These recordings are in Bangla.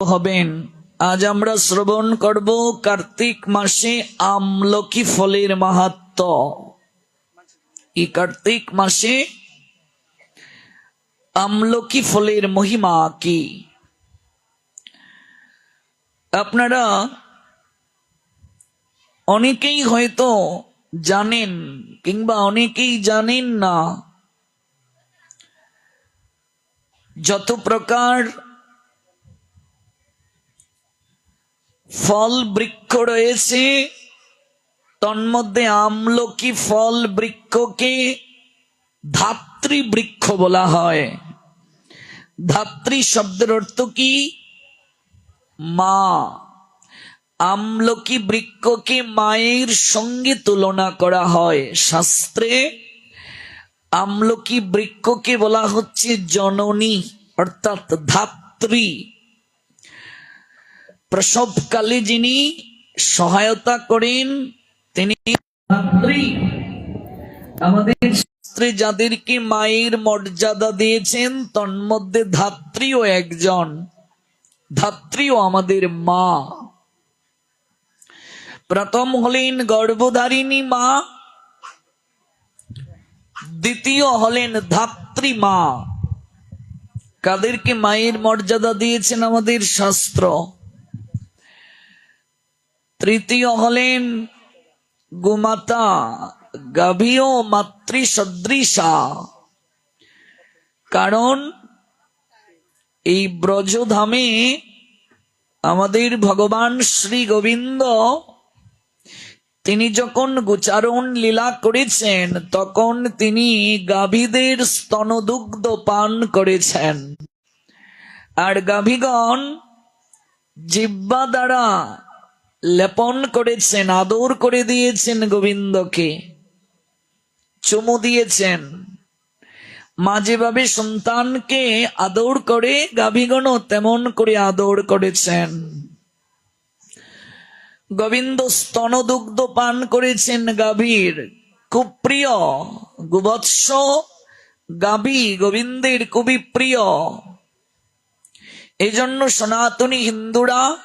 হবেন। আজ আমরা শ্রবণ করব কার্তিক মাসে আমলকি ফলের মাহাত্ম। এই কার্তিক মাসে আমলকি ফলের মহিমা কি? আপনারা অনেকেই হয়তো জানেন কিংবা অনেকেই জানেন না যত প্রকার ফল বৃক্ষ রয়েছে। তন্মধ্যে আমলকি ফল বৃক্ষকে ধাত্রী বৃক্ষ বলা হয়। ধাত্রী শব্দের অর্থ কি? মা। আমলকি বৃক্ষকে মায়ের সঙ্গে তুলনা করা হয়। শাস্ত্রে আমলকি বৃক্ষকে বলা হচ্ছে জননী, অর্থাৎ ধাত্রী। প্রসবকালে যিনি সহায়তা করেন, তিনি আমাদের শাস্ত্রে যাদেরকে মায়ের মর্যাদা দিয়েছেন, তন্মধ্যে ধাত্রীও একজন। ধাত্রীও আমাদের মা। প্রথম হলেন গর্ভধারিণী মা, দ্বিতীয় হলেন ধাত্রী মা। কাদেরকে মায়ের মর্যাদা দিয়েছেন আমাদের শাস্ত্র। তৃতীয় হলেন গোমাতা গাভীয় মাতৃ সদৃশা কারণ এই ব্রজধামে আমাদের ভগবান শ্রী গোবিন্দ, তিনি যখন গোচারণ লীলা করেছেন, তখন তিনি গাভীদের স্তনদুগ্ধ পান করেছেন। আর গাভীগণ জিব্বা দ্বারা লেপন করেছেন, আদর করে দিয়েছেন গোবিন্দকে। চুমু দিয়েছেন। মা যেভাবে সন্তানকে আদর করে গাভীগণও তেমন করে আদর করেছেন। গোবিন্দ স্তনদুগ্ধ পান করেছেন গাভীর। খুব প্রিয়, গুবৎস গাভী গোবিন্দের খুবই প্রিয়। এই জন্য সনাতনী হিন্দুরা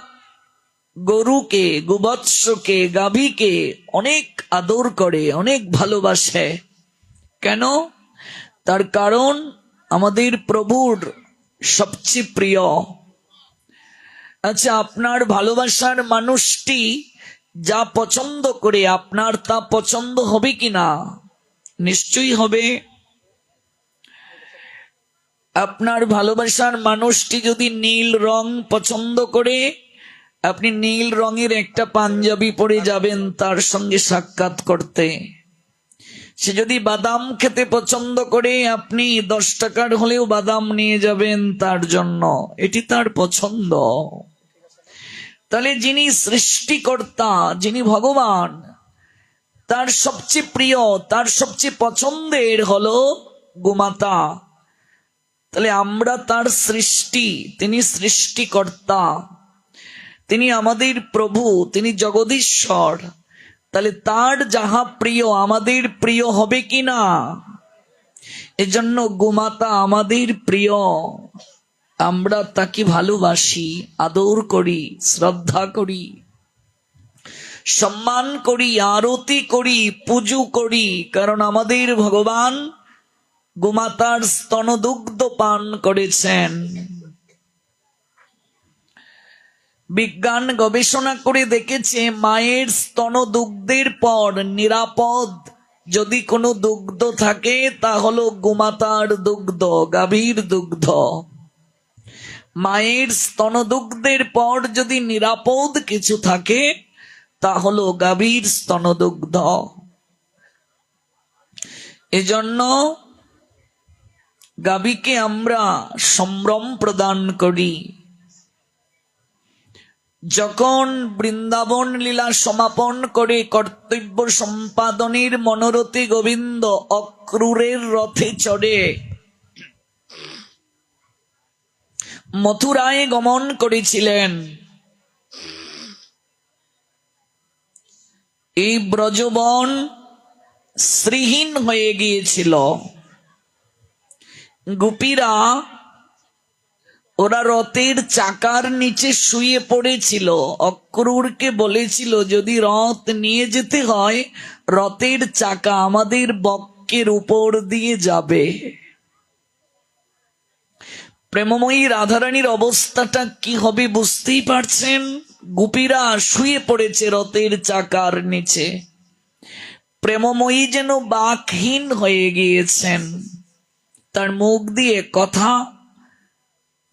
গরুকে, গুবৎসকে, গাভীকে অনেক আদর করে, অনেক ভালোবাসে। কেন? তার কারণ আমাদের প্রভুর সবচেয়ে প্রিয়। আচ্ছা আপনার ভালোবাসার মানুষটি যা পছন্দ করে, আপনার তা পছন্দ হবে কিনা? নিশ্চয়ই হবে। আপনার ভালোবাসার মানুষটি যদি নীল রং পছন্দ করে আপনি নীল রঙের একটা পাঞ্জাবি পরে যাবেন, তার সঙ্গে সাক্ষাৎ করতে। সে যদি বাদাম খেতে পছন্দ করে, আপনি দশ টাকার হলেও বাদাম নিয়ে যাবেন তার জন্য। এটি তার পছন্দ। তাহলে যিনি সৃষ্টিকর্তা, যিনি ভগবান, তার সবচেয়ে প্রিয়, তার সবচেয়ে পছন্দের হলো গোমাতা। তাহলে আমরা তার সৃষ্টি, তিনি সৃষ্টিকর্তা। তিনি আমাদের প্রভু, তিনি জগদীশ্বর। তাহলে তার যাহা প্রিয়, আমাদের প্রিয় হবে কি না? এজন্য গোমাতা আমাদের প্রিয়। আমরা তাকে ভালোবাসি, আদর করি, শ্রদ্ধা করি, সম্মান করি, আরতি করি, পুজো করি। কারণ আমাদের ভগবান গোমাতার স্তনদুগ্ধ পান করেছেন। বিজ্ঞান গবেষণা করে দেখেছে মায়ের স্তন দুগ্ধের পর নিরাপদ। যদি কোনো দুগ্ধ থাকে তা হলো গোমাতার দুগ্ধ, গাভীর দুগ্ধ। মায়ের স্তনদুগ্ধের পর যদি নিরাপদ কিছু থাকে তা হলো গাভীর স্তনদুগ্ধ। এজন্য গাভীকে আমরা সম্ভ্রম প্রদান করি। যখন বৃন্দাবন লীলা সমাপন করে, কর্তব্য সম্পাদনের মনোরথী গোবিন্দ অক্রুরের রথে চড়ে। মথুরায় গমন করেছিলেন। এই ব্রজবন শ্রীহীন হয়ে গিয়েছিল। গোপীরা ওরা রথের চাকার নিচে শুয়ে পড়েছিল। অক্রুরকে বলেছিল, যদি রথ নিয়ে যেতে হয়, রথের চাকা আমাদের বক্ষের উপর দিয়ে যাবে। প্রেমময়ী রাধারানীর অবস্থাটা কি হবে বুঝতেই পারছেন? গুপিরা শুয়ে পড়েছে রথের চাকার নিচে। প্রেমময়ী যেন বাকহীন হয়ে গিয়েছেন। তার মুখ দিয়ে কথা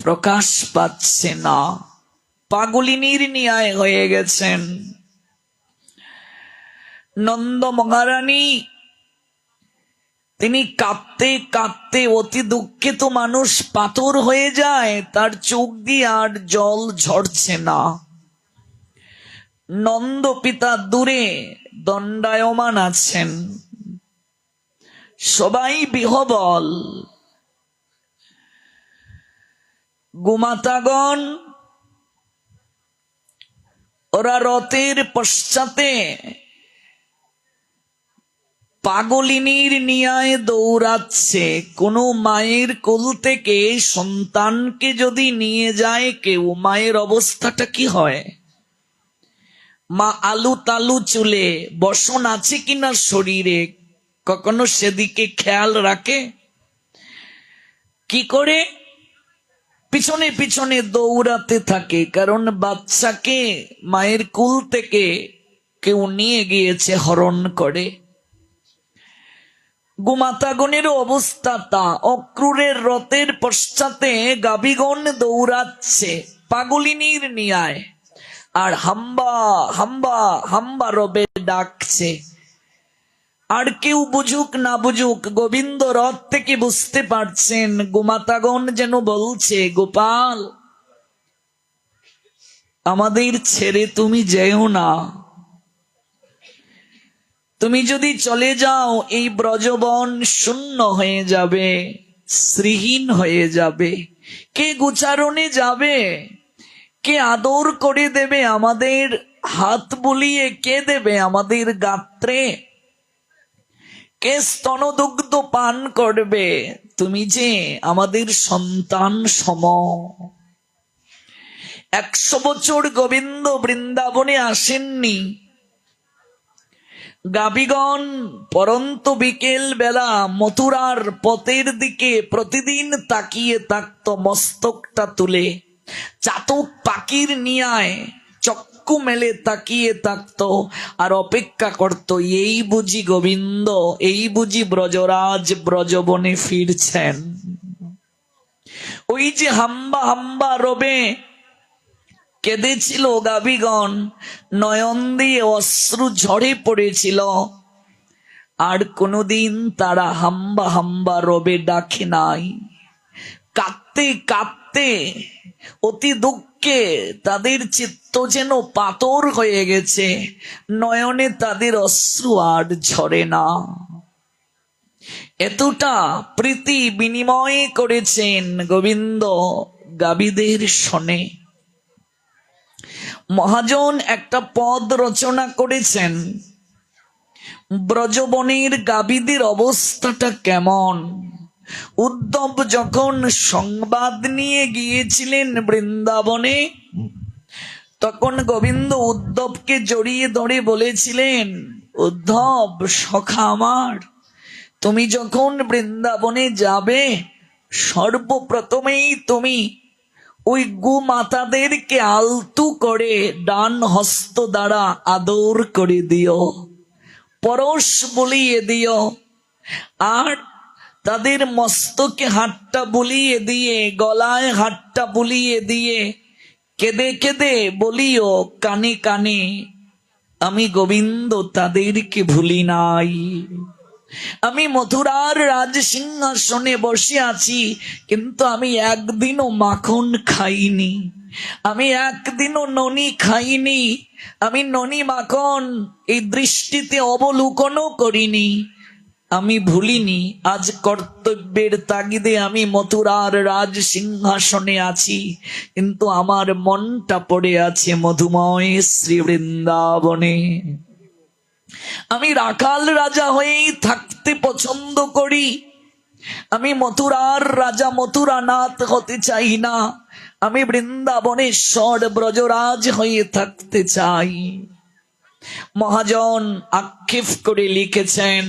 প্রকাশ পাচ্ছে না পাগলিনীর ন্যায় হয়ে গেছেন। নন্দ মহারানী, তিনি কাঁদতে কাঁদতে অতি দুঃখিত মানুষ পাথর হয়ে যায়, তার চোখ দিয়ে আর জল ঝরছে না। নন্দ পিতা দূরে দণ্ডায়মান আছেন। সবাই বিহবল। গুমাতাগণ, ওরা রথের পশ্চাতে পাগলিনীর নিয়ায় দৌড়াচ্ছে। কোনো মায়ের কোল থেকে সন্তানকে যদি নিয়ে যায়, কেউ মায়ের অবস্থাটা কি হয়? মা আলু তালু চুলে বসন আছে কিনা শরীরে? কখনো সেদিকে খেয়াল রাখে? কি করে? পিছনে পিছনে দৌড়াতে থাকে, কারণ বাচ্চাকে মায়ের কুল থেকে কেউ নিয়ে গিয়েছে হরণ করে। গুমাতাগণের অবস্থা তা, অক্রুরের রথের পশ্চাতে গাবিগণ দৌড়াচ্ছে, পাগলিনীর নিয়ায়, আর হাম্বা হাম্বা হাম্বা রবে ডাকছে। আর কেউ বুঝুক না বুঝুক, গোবিন্দ রথ থেকে বুঝতে পারছেন, গোমাতাগণ যেন বলছে, গোপাল, আমাদের ছেড়ে তুমি যেও না। তুমি যদি চলে যাও, এই ব্রজবন শূন্য হয়ে যাবে, শ্রীহীন হয়ে যাবে। কে গুচারণে যাবে? কে আদর করে দেবে আমাদের? হাত বুলিয়ে কে দেবে আমাদের গাত্রে? কে স্তনদুগ্ধ পান করবে? তুমি যে আমাদের সন্তান সম। একশো বছর গোবিন্দ বৃন্দাবনে আসেননি। গাবিগণ পরন্ত বিকেল বেলা মথুরার পথের দিকে প্রতিদিন তাকিয়ে থাকত মস্তকটা তুলে, চাতক পাখির নিয়ায় চক্ষু মেলে তাকিয়ে থাকত আর অপেক্ষা করত, এই বুঝি গোবিন্দ, এই বুঝি ব্রজরাজ, ব্রজবনে ফিরছেন। ওই যে হাম্বা হাম্বা রবে কেঁদেছিল গাবিগণ নয়ন দিয়ে অশ্রু ঝরে পড়েছিল। আর কোনোদিন তারা হাম্বা হাম্বা রবে ডাকে নাই। কাঁদতে কাঁদতে অতি দুঃখে তাদের চিত্ত যেন পাথর হয়ে গেছে, নয়নে তাদের অশ্রু আর ঝরে না। এতটা প্রীতি বিনিময় করেছেন গোবিন্দ গাবিদের শনে। মহাজন একটা পদ রচনা করেছেন, ব্রজবনের গাবিদের অবস্থাটা কেমন? উদ্ধব যখন সংবাদ নিয়ে গিয়েছিলেন বৃন্দাবনে, তখন গোবিন্দ উদ্ধবকে জড়িয়ে ধরে বলেছিলেন, উদ্ধব, সখা আমার, তুমি যখন বৃন্দাবনে যাবে, সর্বপ্রথমেই তুমি ওই গু মাতাদেরকে আলতু করে ডান হস্ত দ্বারা আদর করে দিও, পরশ বলিয়ে দিও, আর তাদের মস্তকে হাতটা বুলিয়ে দিয়ে, গলায় হাতটা বুলিয়ে দিয়ে কেঁদে কেঁদে বলিও, কানে কানে, আমি গোবিন্দ তাদেরকে ভুলি নাই। আমি মথুরার রাজ সিংহাসনে বসে আছি, কিন্তু আমি একদিনও মাখন খাইনি। আমি একদিনও ননি খাইনি। আমি ননি মাখন এই দৃষ্টিতে অবলোকনও করিনি। আমি ভুলিনি, আজ কর্তব্যের তাগিদে আমি মথুরার রাজ সিংহাসনে আছি, কিন্তু আমার মনটা পড়ে আছে মধুময় শ্রী বৃন্দাবনে আমি রাখাল রাজা হয়েই থাকতে পছন্দ করি, আমি মথুরার রাজা মথুরানাথ হতে চাই না, আমি বৃন্দাবনেশ্বর ব্রজরাজ হয়ে থাকতে চাই। মহাজন আক্ষেপ করে লিখেছেন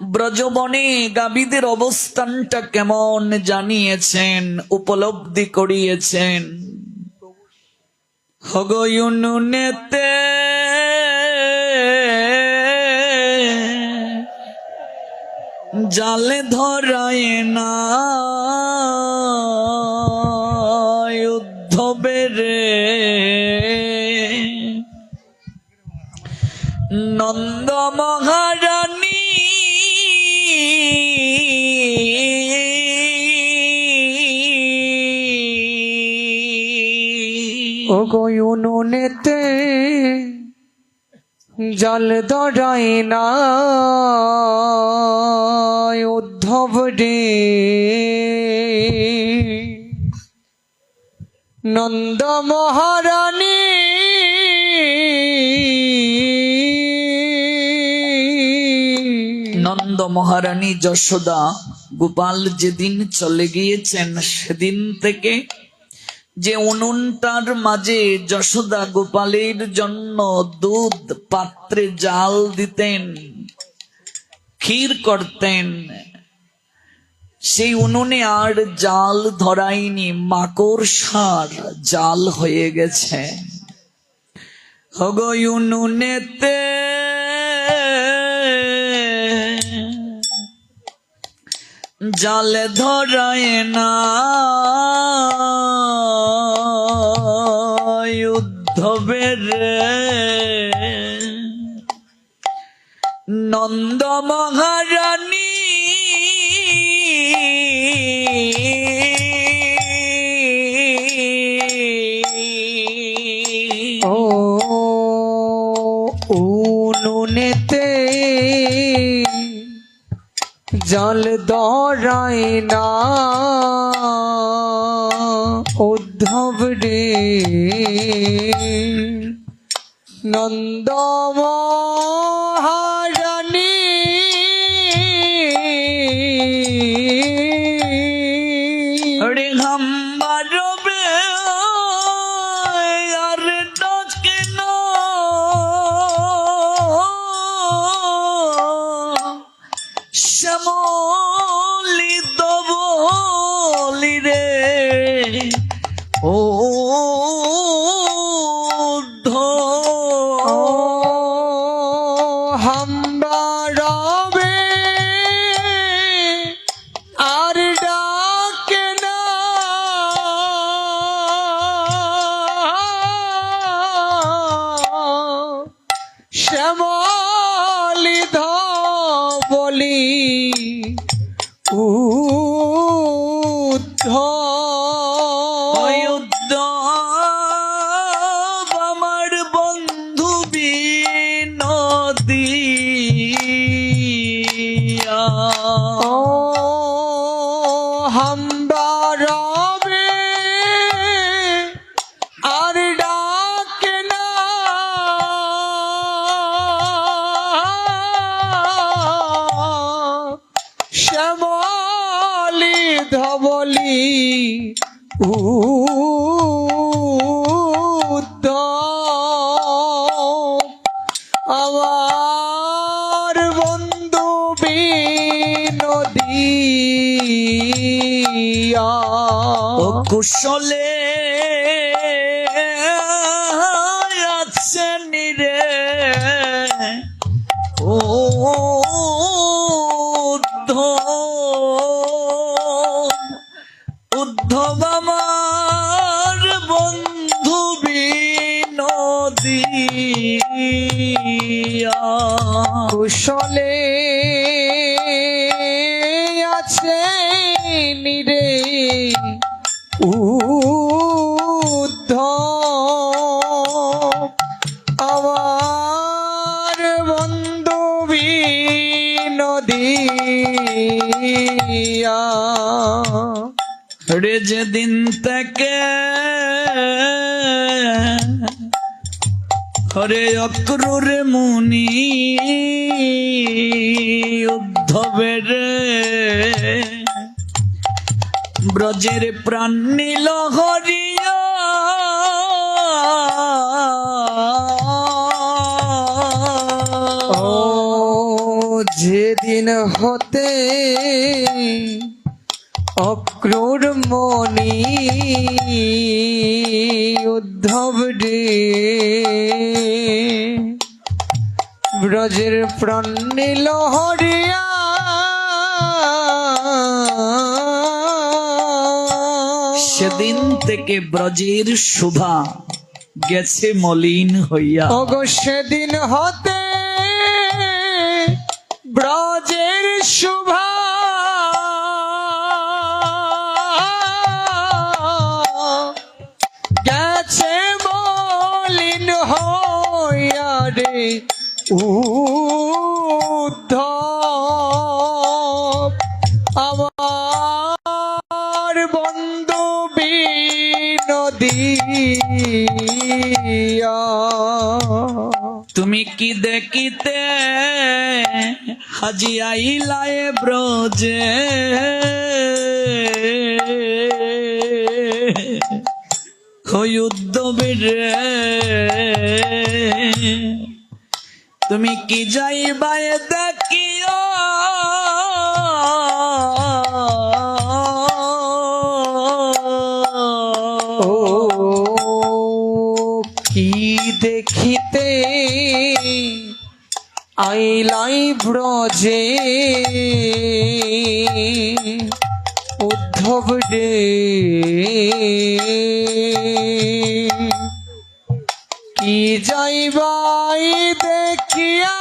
ব্রজবনে গাবিদের অবস্থানটা কেমন জানিয়েছেন উপলব্ধি করিয়েছেন। হগয়ুনুনেতে জালে ধরায় না উদ্ধবের নন্দ মহারানী ও গয়ুনুনেতে জল দড়ায় না। উদ্ধব রে। নন্দ মহারানী নন্দ মহারানী যশোদা, গোপাল যেদিন চলে গিয়েছেন, সেদিন থেকে যে উনুনটার মাঝে যশোদা গোপালের জন্য দুধ পাত্রে জাল দিতেন, ক্ষীর করতেন, সেই উনুনে আর জাল ধরায়নি মাকড় সার জাল হয়ে গেছে। হগো উনুনেতে জালে ধরায় না। উদ্ধবের নন্দ মহারানী জল দড়ায় না। উদ্ধব রে নন্দ আমার বন্ধু বিনদিয়া ও কুশলে আছেন কুশলে আছে নিরে উদ্ধ। আমার বন্ধু বিনদিয়া রে যেদিন থেকে হরে অক্রুর মুনি উদ্ধবের ব্রজের প্রাণ নীল যেদিন হতে অক্রূর মনি উদ্ধব রে ব্রজের প্রাণ নীল হরিয়া। সেদিন থেকে ব্রজের শোভা গেছে মলিন হইয়া। ওগো সেদিন হতে ব্রজের শোভা। গেছে মলিন হইয়া রে। উদ্ধব আমার বন্ধু বিনদিয়া তুমি কি দেখিতে হাজি আইলায় ব্রজে? হই উদ্যমের তুমি কি যাইবায় দেখিও? কি দেখিতে আইলাই ব্রজে উদ্ধব রে কি যাইবাই দেখিয়া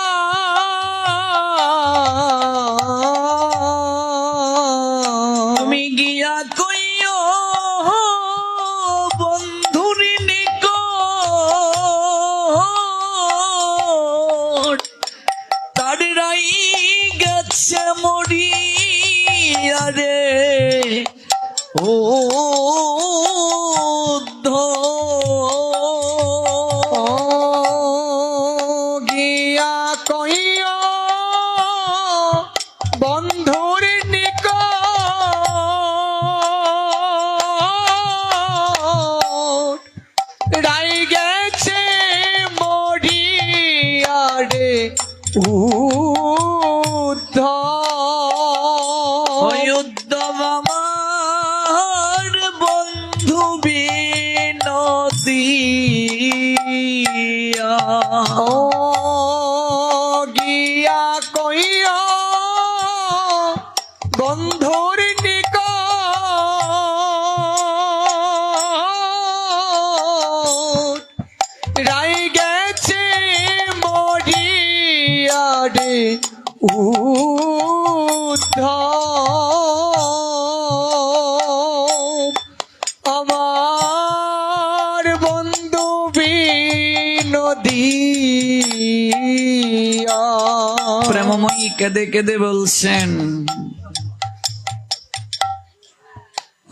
প্রেমময়ী কেঁদে কেঁদে বলছেন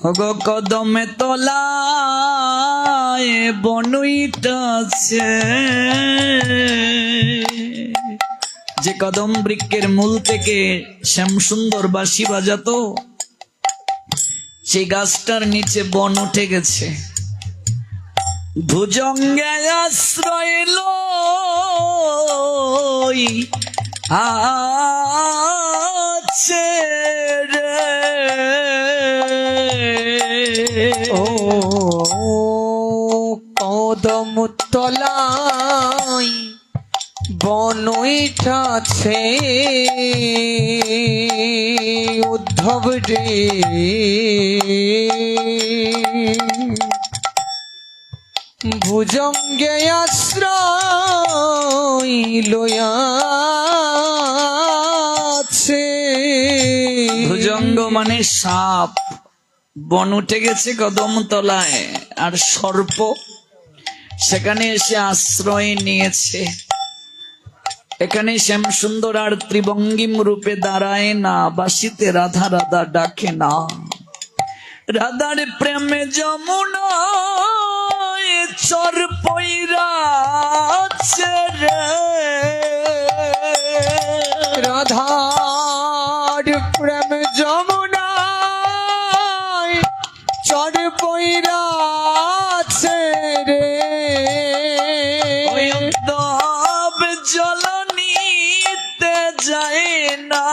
হগ কদমে তলায় বনুইটাছে যে কদম বৃক্ষের মূল থেকে শ্যামসুন্দর বাঁশি বাজাতো, সেই গাছটার নিচে বন উঠে গেছে। ভুজঙ্গে আশ্রয় আছে রে। ও কদম তলাই বনইটাছে উদ্ধব রে। ভুজঙ্গে আশ্রয় লয়াছে মানে সাপ। বন উঠে গেছে কদম তলায় আর সর্প সেখানে এসে আশ্রয় নিয়েছে। এখানে শ্যামসুন্দর আর ত্রিভঙ্গিম রূপে দাঁড়ায় না, বাসিতে রাধা রাধা ডাকে না। রাধার প্রেমে যমুনা চর পৈরা রাধার প্রেম যমুনায় পইরাছে রে। ওই উদ্ধব জলনিতে যায় না।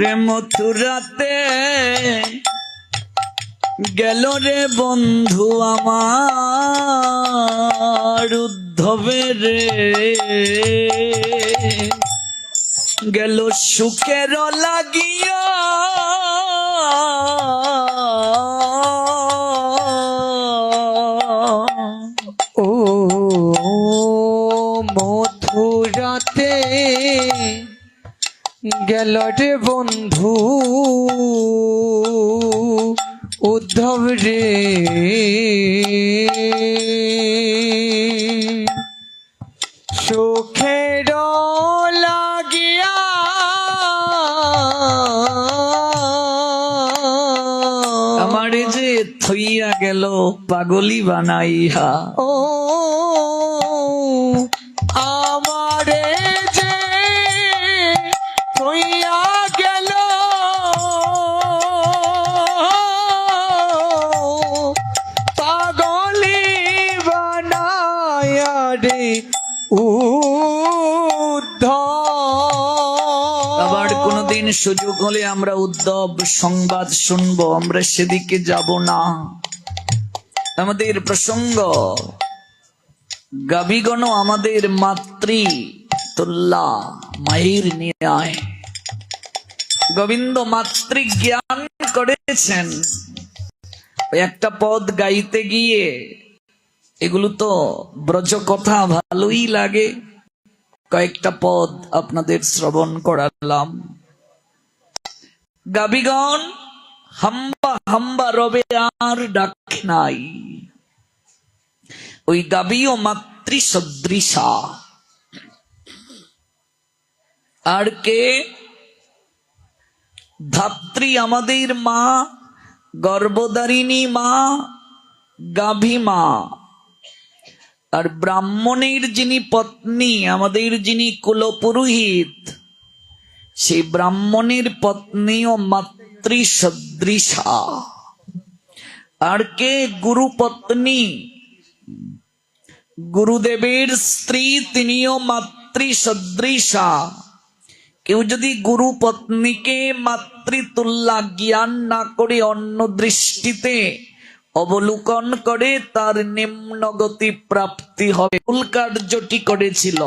রে মথুরাতে গেল রে বন্ধু আমার উদ্ধবে রে। গেল সুখের লাগিয়া গেল রে বন্ধু। উদ্ধব রে। সুখের লাগিয়া আমার যে থইয়া গেল পাগলি বানাইয়া। ও আবার কোনদিন সুযোগ হলে আমরা উদ্যব সংবাদ শুনব, আমরা সেদিকে যাব না। আমাদের প্রসঙ্গ গাবিগণ আমাদের মাতৃ তুল্লা মাহির ন্যায়। গোবিন্দ মাতৃ জ্ঞান করেছেন। একটা পদ গাইতে গিয়ে, এগুলো তো ব্রজ কথা ভালোই লাগে। কয়েকটা পদ আপনাদের শ্রবণ করালাম। গাবিগণ, হাম্বা হাম্বা রবে আর ডাক নাই। ওই গাবি ও মাতৃ সদৃশা আর কে? ধাত্রী আমাদের মা, গর্ভধারিণী মা, গাভী মা। আর ব্রাহ্মণের যিনি পত্নী, আমাদের যিনি কুলপুরোহিত, সেই ব্রাহ্মণের পত্নী ও মাতৃ সদৃশা আর কে গুরু পত্নী? গুরুদেবের স্ত্রী তিনিও মাতৃ সদৃশা কেউ যদি গুরু পত্নীকে মাতৃতুল্লা জ্ঞান না করে অন্য দৃষ্টিতে অবলোকন করে তার নিম্নগতি প্রাপ্তি হবে। মূল কার্যটি করেছিল।